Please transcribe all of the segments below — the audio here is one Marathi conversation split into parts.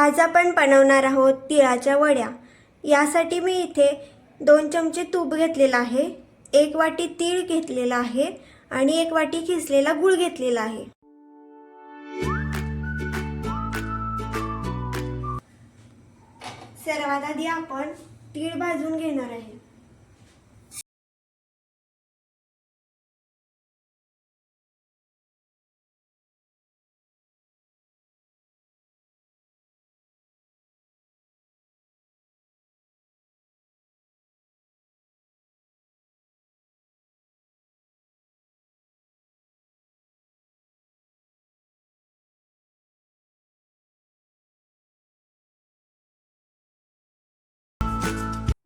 आज आपण बनवणार आहोत तिळाच्या वड्या. यासाठी मी इथे दोन चमचे तूप घेतलेलं आहे एक वाटी तीळ घेतलेला आहे आणि एक वाटी खिसलेला गूळ घेतलेला आहे. सर्वात आधी आपण तीळ भाजून घेणार आहे.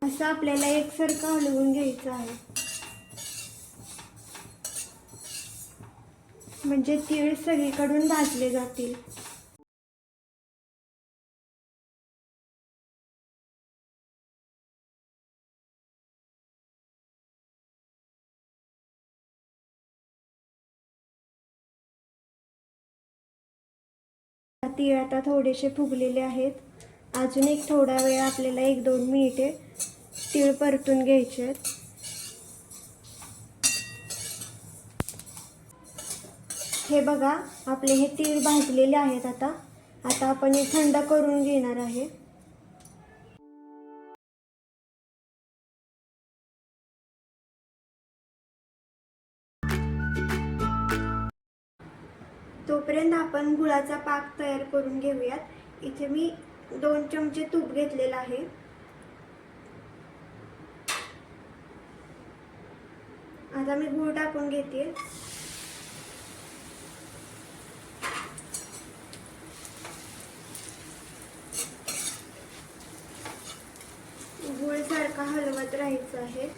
असं आपल्याला एकसारखं हलवून घ्यायचं आहे. म्हणजे तीळ सगळीकडून भाजले जातील. तीळ आता थोडेसे फुगलेले आहेत. अजून एक थोडा वेळ आपल्याला एक दोन मिनिटे तीळ परतून घ्यायचे. आहेत हे बघा आपले हे तीळ भाजलेले आहेत आता. आता आपण हे थंड करून घेणार आहे. तोपर्यंत आपण गुळाचा पाक तयार करून घेऊयात. इथे मी दोन चमचे तूप घेतलेलं आहे. आता मी गूळ टाकून घेते. गूळ सारखा हलवत राहायचं आहे.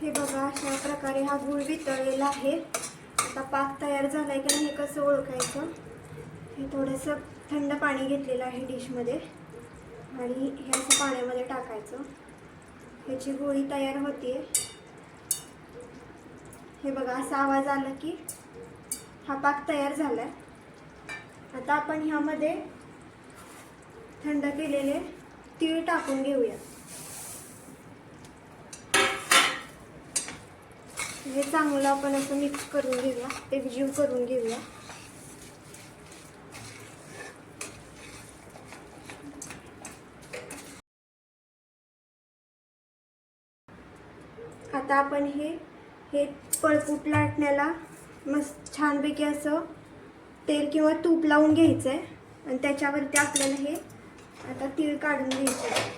हे बघा अशा प्रकारे हा गुळ वितळलेला आहे. आता पाक तयार झाला आहे की नाही हे कसं ओळखायचं? हे थोडंसं थंड पाणी घेतलेलं आहे डिशमध्ये. आणि हे असं पाण्यामध्ये टाकायचं. ह्याची गोळी तयार होते हे बघा असा आवाज आला की हा पाक तयार झाला आहे आता आपण ह्यामध्ये थंड केलेले तीळ टाकून घेऊया हे चांगलं आपण असं मिक्स करून घेऊया. एकजीव करून घेऊया. आता आपण हे हे पळपूट लाटण्याला मस्त छानपैकी असं तेल किंवा तूप लावून घ्यायचं आहे आणि त्याच्यावरती आपल्याला हे आता तीळ काढून घ्यायचं आहे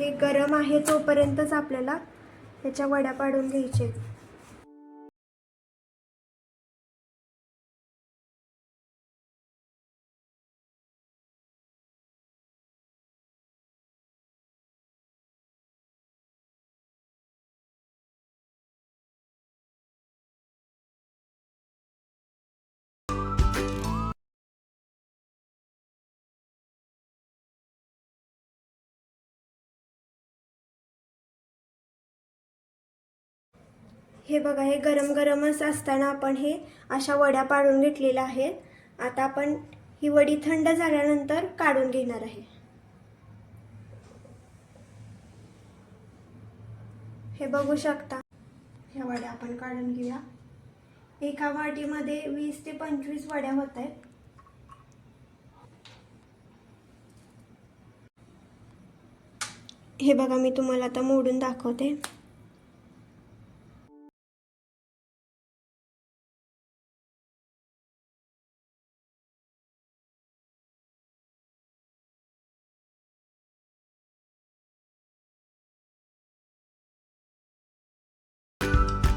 हे गरम आहे तोपर्यंतच आपल्याला त्याच्या वड्या पाडून घ्यायचे. हे बघा हे गरम गरमच असताना आपण हे अशा वड्या पाडून घेतलेल्या आहेत. आता आपण ही वडी थंड झाल्यानंतर काढून घेणार आहे. हे बघू शकता ह्या वड्या आपण काढून घेऊया. एका वाटीमध्ये वीस ते पंचवीस वड्या होत आहेत. हे बघा मी तुम्हाला आता मोडून दाखवते.